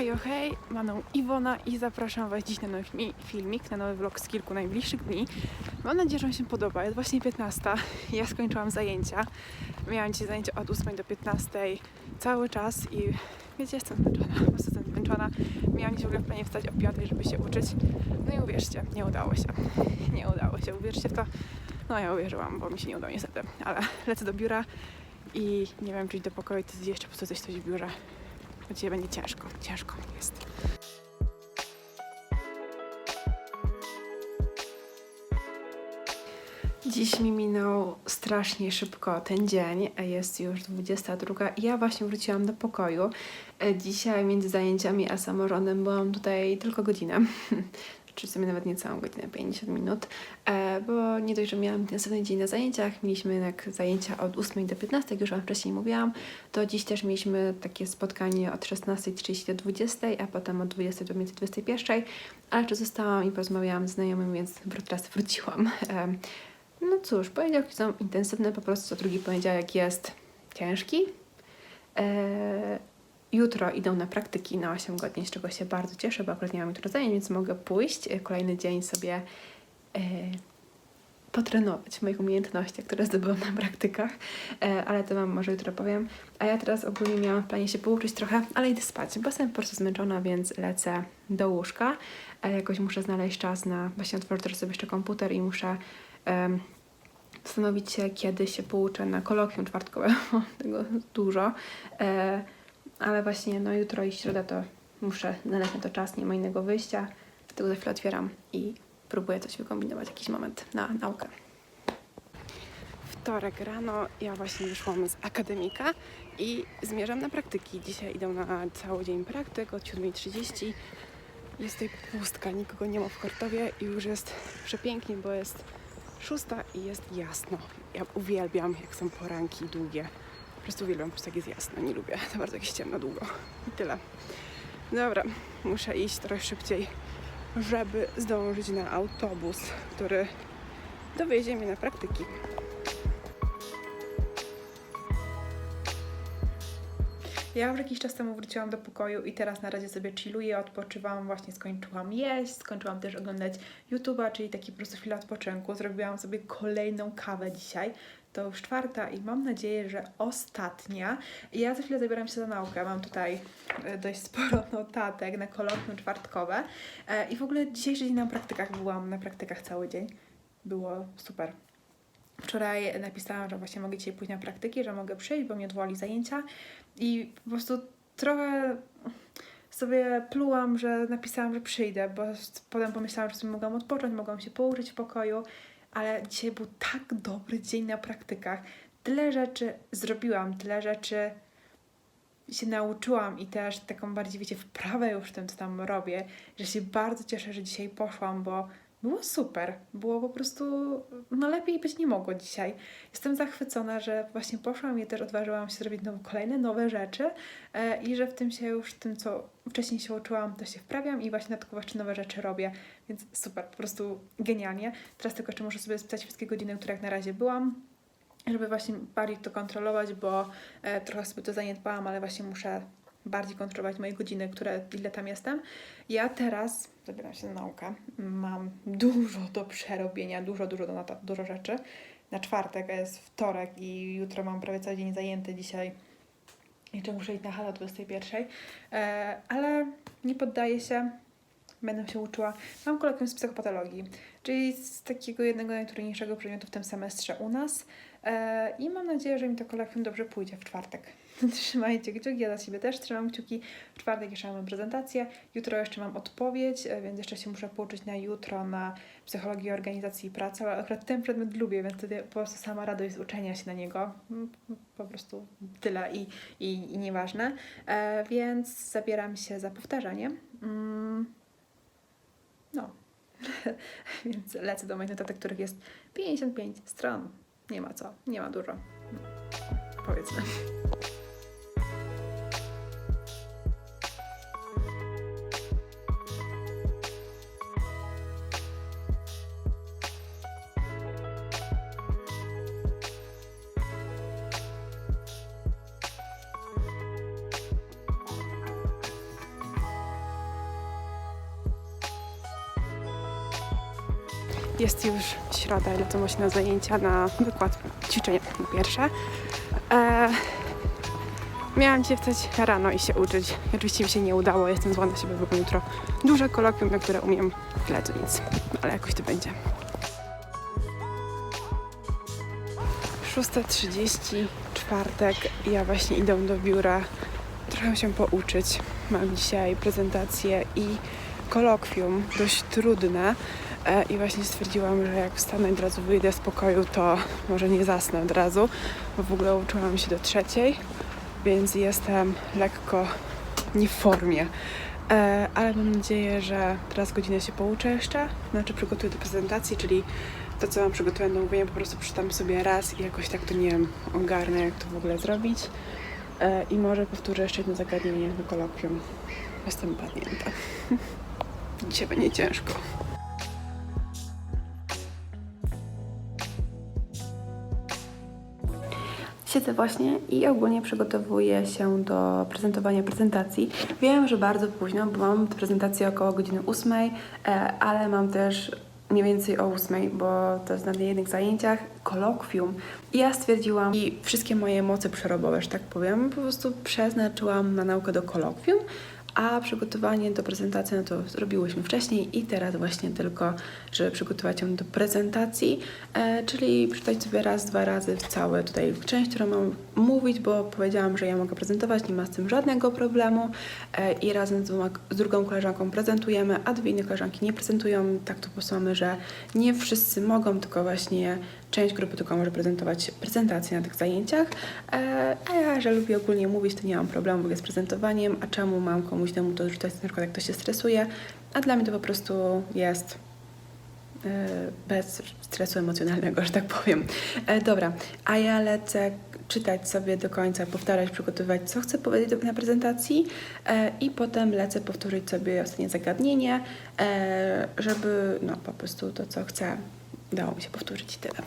Hej, hej, Maną Iwona i zapraszam Was dziś na nowy filmi- filmik, na nowy vlog z kilku najbliższych dni. Mam nadzieję, że Wam się podoba. Jest właśnie 15. Ja skończyłam zajęcia. Miałam dzisiaj zajęcia od 8 do 15 cały czas i wiecie, jestem zmęczona. Po prostu jestem zmęczona. Miałam dziś w ogóle w planie wstać o 5, żeby się uczyć. No i uwierzcie, nie udało się. Nie udało się. Uwierzcie w to. No ja uwierzyłam, bo mi się nie udało niestety. Ale lecę do biura i nie wiem, czy iść do pokoju, to jeszcze po prostu coś, coś w biurze. Bo dzisiaj będzie ciężko, ciężko jest. Dziś mi minął strasznie szybko ten dzień, jest już 22 i ja właśnie wróciłam do pokoju. E, Dzisiaj między zajęciami a samorządem byłam tutaj tylko godzinę, czy w sumie nawet nie całą godzinę, 50 minut, e, bo nie dość, że miałam intensywny dzień na zajęciach, mieliśmy jednak zajęcia od 8 do 15, jak już Wam wcześniej mówiłam, to dziś też mieliśmy takie spotkanie od 16.30 do 20, a potem od 20 do między 21, ale jeszcze zostałam i porozmawiałam z znajomym, więc teraz wróciłam. Em, no cóż, poniedziałki są intensywne, po prostu drugi poniedziałek jest ciężki. Jutro idą na praktyki na 8 godzin, z czego się bardzo cieszę, bo akurat nie mam jutro zajęć, więc mogę pójść e, kolejny dzień sobie e, potrenować moich umiejętnościach, które zdobyłam na praktykach, e, ale to Wam może jutro powiem. A ja teraz ogólnie miałam w planie się pouczyć trochę, ale idę spać, bo jestem po prostu zmęczona, więc lecę do łóżka. E, jakoś muszę znaleźć czas na, właśnie otworzę teraz sobie jeszcze komputer i muszę em, zastanowić się, kiedy się pouczę na kolokwium czwartkowe. Mam tego dużo. Ale właśnie no jutro i środa to muszę znaleźć na to czas, nie ma innego wyjścia. Dlatego za chwilę otwieram i próbuję coś wykombinować, jakiś moment na naukę. Wtorek rano ja właśnie wyszłam z akademika i zmierzam na praktyki. Dzisiaj idą na cały dzień praktyk od 7.30. Jest tutaj pustka, nikogo nie ma w Kortowie i już jest przepięknie, bo jest szósta i jest jasno. Ja uwielbiam, jak są poranki długie. Po prostu uwielbiam, po prostu jest jasno. Nie lubię za bardzo, jak jest ciemno długo. I tyle. Dobra, muszę iść trochę szybciej, żeby zdążyć na autobus, który dowiezie mnie na praktyki. Ja już jakiś czas temu wróciłam do pokoju i teraz na razie sobie chilluję, odpoczywam, właśnie skończyłam jeść, skończyłam też oglądać YouTube'a, czyli taki po prostu chwilę odpoczynku. Zrobiłam sobie kolejną kawę dzisiaj. To już czwarta i mam nadzieję, że ostatnia. Ja za chwilę zabieram się za naukę. Mam tutaj e, dość sporo notatek na kolokwium czwartkowe. E, I w ogóle dzisiejszy dzień na praktykach byłam, na praktykach cały dzień. Było super. Wczoraj napisałam, że właśnie mogę dzisiaj pójść na praktyki, że mogę przyjść, bo mnie odwołali zajęcia i po prostu trochę sobie plułam, że napisałam, że przyjdę, bo potem pomyślałam, że sobie mogłam odpocząć, mogłam się położyć w pokoju, ale dzisiaj był tak dobry dzień na praktykach. Tyle rzeczy zrobiłam, tyle rzeczy się nauczyłam i też taką bardziej, wiecie, wprawę już w tym, co tam robię, że się bardzo cieszę, że dzisiaj poszłam, bo było super. Było po prostu, no lepiej być nie mogło dzisiaj. Jestem zachwycona, że właśnie poszłam i też odważyłam się zrobić nowe, kolejne nowe rzeczy e, i że w tym się już, w tym co wcześniej się uczyłam, to się wprawiam i właśnie tylko właśnie nowe rzeczy robię, więc super, po prostu genialnie. Teraz tylko jeszcze muszę sobie spisać wszystkie godziny, które jak na razie byłam, żeby właśnie bardziej to kontrolować, bo e, trochę sobie to zaniedbałam, ale właśnie muszę bardziej kontrolować moje godziny, które ile tam jestem. Ja teraz zabieram się za naukę. Mam dużo do przerobienia, dużo, dużo do notat, dużo rzeczy. Na czwartek jest wtorek i jutro mam prawie cały dzień zajęty dzisiaj. Jeszcze muszę iść na halę o 21. E, ale nie poddaję się. Będę się uczyła. Mam kolokwium z psychopatologii, czyli z takiego jednego najtrudniejszego przedmiotu w tym semestrze u nas. E, I mam nadzieję, że mi to kolokwium dobrze pójdzie w czwartek. Trzymajcie kciuki, ja za siebie też trzymam kciuki. W czwartek jeszcze mam prezentację, jutro jeszcze mam odpowiedź, e, więc jeszcze się muszę pouczyć na jutro na psychologię organizacji i pracy, ale akurat ten przedmiot lubię, więc wtedy po prostu sama radość uczenia się na niego. Mm, Po prostu tyle i, i, i nieważne. E, więc zabieram się za powtarzanie. Mm. No. więc lecę do moich notatek, których jest 55 stron. Nie ma co, nie ma dużo. No. Powiedzmy. Jest już środa, lecą właśnie na zajęcia, na wykład ćwiczenia pierwsze. E, miałam dzisiaj wstać rano i się uczyć. Oczywiście mi się nie udało, jestem zła na siebie, bo jutro duże kolokwium, na które umiem tyle nic. Ale jakoś to będzie. 6.30, czwartek. Ja właśnie idę do biura trochę się pouczyć. Mam dzisiaj prezentację i kolokwium, dość trudne. E, I właśnie stwierdziłam, że jak wstanę i od razu wyjdę z pokoju, to może nie zasnę od razu, bo w ogóle uczyłam się do trzeciej, więc jestem lekko nie w formie. E, ale mam nadzieję, że teraz godzinę się pouczę jeszcze, znaczy przygotuję do prezentacji, czyli to, co mam przygotowane do mówienia, po prostu przeczytam sobie raz i jakoś tak to, nie wiem, ogarnę, jak to w ogóle zrobić. E, I może powtórzę jeszcze jedno zagadnienie na kolokwium. Jestem padnięta. Dzisiaj będzie ciężko. Siedzę właśnie i ogólnie przygotowuję się do prezentowania prezentacji. Wiem, że bardzo późno, bo mam prezentację około godziny 8, e, ale mam też mniej więcej o 8, bo to jest na jednych zajęciach kolokwium. I ja stwierdziłam i wszystkie moje moce przerobowe, że tak powiem, po prostu przeznaczyłam na naukę do kolokwium, a przygotowanie do prezentacji, no to zrobiłyśmy wcześniej i teraz właśnie tylko, żeby przygotować ją do prezentacji, e, czyli przeczytać sobie raz, dwa razy w całe tutaj część, którą mam mówić, bo powiedziałam, że ja mogę prezentować, nie ma z tym żadnego problemu e, i razem z, dwoma, z drugą koleżanką prezentujemy, a dwie inne koleżanki nie prezentują. Tak to po mamy, że nie wszyscy mogą, tylko właśnie część grupy tylko może prezentować prezentacje na tych zajęciach, e, a ja, że lubię ogólnie mówić, to nie mam problemu z prezentowaniem, a czemu mam komuś temu to rzucać, na przykład jak ktoś się stresuje, a dla mnie to po prostu jest e, bez stresu emocjonalnego, że tak powiem. E, dobra, a ja lecę czytać sobie do końca, powtarzać, przygotowywać, co chcę powiedzieć na prezentacji i potem lecę powtórzyć sobie ostatnie zagadnienie, żeby no po prostu to, co chcę, dało mi się powtórzyć tyle.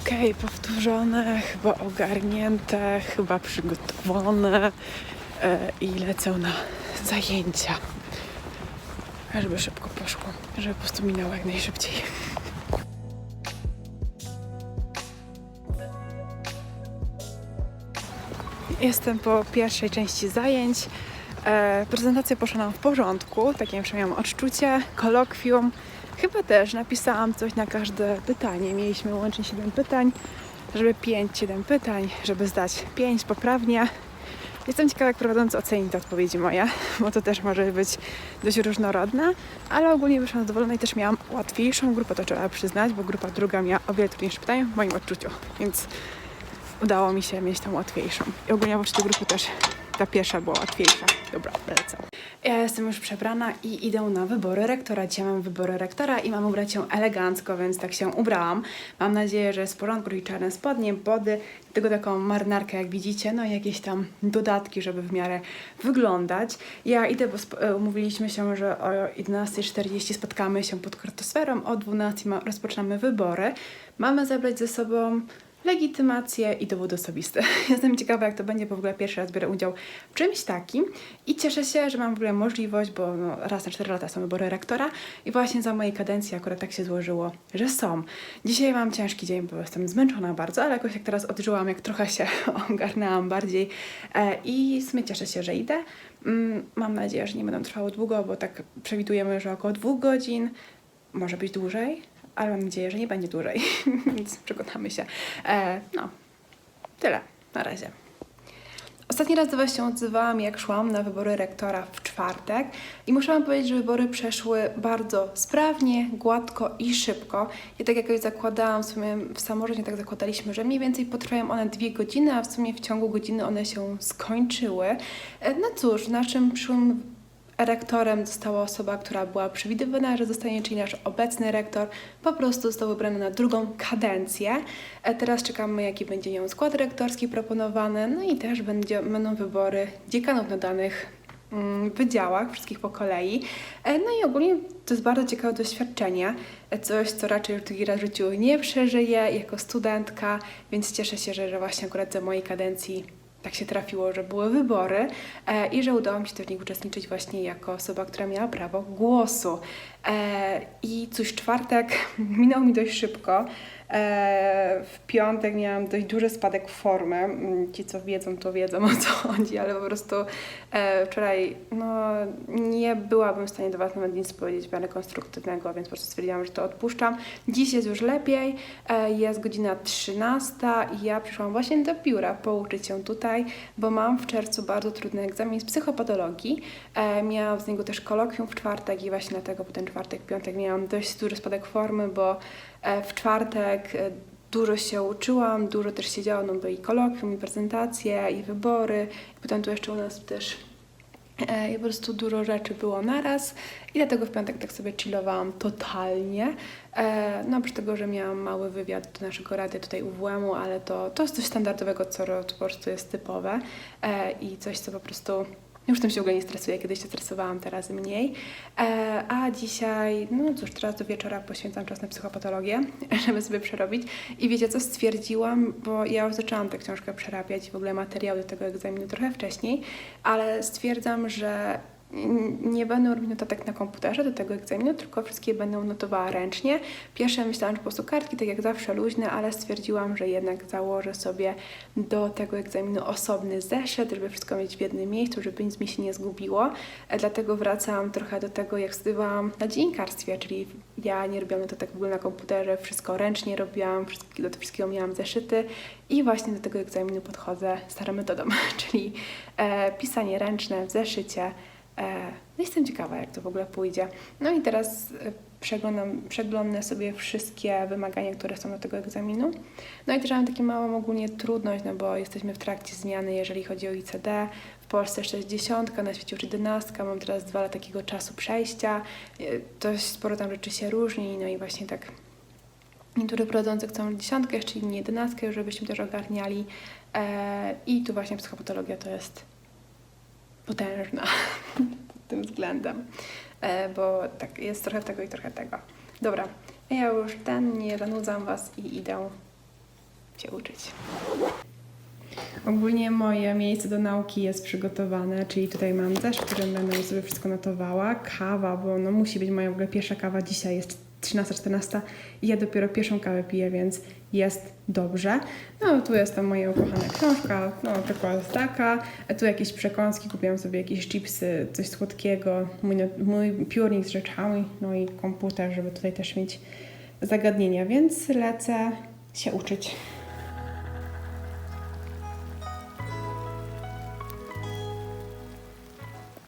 Okej, powtórzone, chyba ogarnięte, chyba przygotowane e, i lecę na zajęcia. Żeby szybko poszło, żeby po prostu minęło jak najszybciej. Jestem po pierwszej części zajęć. E, prezentacja poszła nam w porządku, takie mam odczucie. Kolokwium. Chyba też napisałam coś na każde pytanie. Mieliśmy łącznie 7 pytań, żeby 5-7 pytań, żeby zdać 5 poprawnie. Jestem ciekawa, jak prowadzący oceni te odpowiedzi moje, bo to też może być dość różnorodne, ale ogólnie wyszłam zadowolona i też miałam łatwiejszą grupę, to trzeba przyznać, bo grupa druga miała o wiele trudniejsze pytania w moim odczuciu, więc udało mi się mieć tą łatwiejszą. I ogólnie w tej grupy też ta pierwsza była łatwiejsza. Dobra, lecę. Ja jestem już przebrana i idę na wybory rektora. Dzisiaj mam wybory rektora i mam ubrać się elegancko, więc tak się ubrałam. Mam nadzieję, że jest w porządku, czyli czarne spodnie, body, tego taką marynarkę, jak widzicie, no i jakieś tam dodatki, żeby w miarę wyglądać. Ja idę, bo e, umówiliśmy się, że o 11.40 spotkamy się pod kartosferą, o 12.00 ma- rozpoczynamy wybory. Mamy zabrać ze sobą legitymację i dowód osobisty. Jestem ciekawa, jak to będzie, bo w ogóle pierwszy raz biorę udział w czymś takim i cieszę się, że mam w ogóle możliwość, bo no, raz na 4 lata są wybory rektora i właśnie za mojej kadencji akurat tak się złożyło, że są. Dzisiaj mam ciężki dzień, bo jestem zmęczona bardzo, ale jakoś jak teraz odżyłam, jak trochę się ogarnęłam bardziej e, i w sumie cieszę się, że idę. Mm, mam nadzieję, że nie będą trwały długo, bo tak przewidujemy, że około dwóch godzin, może być dłużej, ale mam nadzieję, że nie będzie dłużej, więc przekonamy się. E, no, tyle na razie. Ostatni raz do Was się odzywałam, jak szłam na wybory rektora w czwartek i muszę Wam powiedzieć, że wybory przeszły bardzo sprawnie, gładko i szybko. I tak jak już zakładałam, w sumie w samorządzie tak zakładaliśmy, że mniej więcej potrwają one dwie godziny, a w sumie w ciągu godziny one się skończyły. E, No cóż, naszym przyszłym rektorem została osoba, która była przewidywana, że zostanie, czyli nasz obecny rektor, po prostu został wybrany na drugą kadencję. E, Teraz czekamy, jaki będzie ją skład rektorski proponowany, no i też będzie, będą wybory dziekanów na danych mm, wydziałach, wszystkich po kolei. E, No i ogólnie to jest bardzo ciekawe doświadczenie, e, coś, co raczej już drugi raz w życiu nie przeżyję jako studentka, więc cieszę się, że, że właśnie akurat za mojej kadencji tak się trafiło, że były wybory e, i że udało mi się w nich uczestniczyć właśnie jako osoba, która miała prawo głosu. E, I cóż, czwartek minął mi dość szybko. E, w piątek miałam dość duży spadek formy. Mm, Ci, co wiedzą, to wiedzą o co chodzi, ale po prostu e, wczoraj no, nie byłabym w stanie do Was nawet nic powiedzieć miarę konstruktywnego, więc po prostu stwierdziłam, że to odpuszczam. Dziś jest już lepiej, jest godzina 13 i ja przyszłam właśnie do biura pouczyć się tutaj, bo mam w czerwcu bardzo trudny egzamin z psychopatologii. Miałam z niego też kolokwium w czwartek i właśnie dlatego po ten czwartek, piątek miałam dość duży spadek formy, bo e, w czwartek e, dużo się uczyłam, dużo też siedziałam, no bo i kolokwium, i prezentacje, i wybory. I potem tu jeszcze u nas też e, i po prostu dużo rzeczy było naraz i dlatego w piątek tak sobie chillowałam totalnie. No oprócz tego, że miałam mały wywiad do naszego radia tutaj UWM-u, ale to, to jest coś standardowego, co po prostu jest typowe i coś, co po prostu już tym się w ogóle nie stresuję, kiedyś się stresowałam, teraz mniej. E, a dzisiaj, no cóż, teraz do wieczora poświęcam czas na psychopatologię, żeby sobie przerobić. I wiecie co, stwierdziłam, bo ja już zaczęłam tę książkę przerabiać, w ogóle materiał do tego egzaminu trochę wcześniej, ale stwierdzam, że nie będę robić notatek na komputerze do tego egzaminu, tylko wszystkie będą notowała ręcznie. Pierwsze myślałam, że po prostu kartki, tak jak zawsze luźne, ale stwierdziłam, że jednak założę sobie do tego egzaminu osobny zeszyt, żeby wszystko mieć w jednym miejscu, żeby nic mi się nie zgubiło. E, Dlatego wracam trochę do tego, jak studiowałam na dziennikarstwie, czyli ja nie robiłam notatek w ogóle na komputerze, wszystko ręcznie robiłam, do tego wszystkiego miałam zeszyty i właśnie do tego egzaminu podchodzę starą metodą, czyli e, pisanie ręczne w zeszycie. E, no jestem ciekawa, jak to w ogóle pójdzie. No i teraz e, przeglądam, przeglądnę sobie wszystkie wymagania, które są do tego egzaminu. No i też mam taką małą ogólnie trudność, no bo jesteśmy w trakcie zmiany, jeżeli chodzi o ICD. W Polsce 60, na świecie już 11, mam teraz dwa lata takiego czasu przejścia. E, Dość sporo tam rzeczy się różni, no i właśnie tak Niektórych prowadzących chcą dziesiątkę, jeszcze inni jedenastkę, żebyśmy też ogarniali. I tu właśnie psychopatologia to jest potężna pod tym względem, e, bo tak, jest trochę tego i trochę tego. Dobra, ja już ten, nie zanudzam Was i idę się uczyć. Ogólnie moje miejsce do nauki jest przygotowane, czyli tutaj mam zeszyt, którym będę sobie wszystko notowała. Kawa, bo no musi być moja w ogóle pierwsza kawa dzisiaj jest 13-14 i ja dopiero pierwszą kawę piję, więc jest dobrze. No tu jest ta moja ukochana książka, no jest taka. A tu jakieś przekąski, kupiłam sobie jakieś chipsy, coś słodkiego, mój, mój piórnik z rzeczami, no i komputer, żeby tutaj też mieć zagadnienia, więc lecę się uczyć.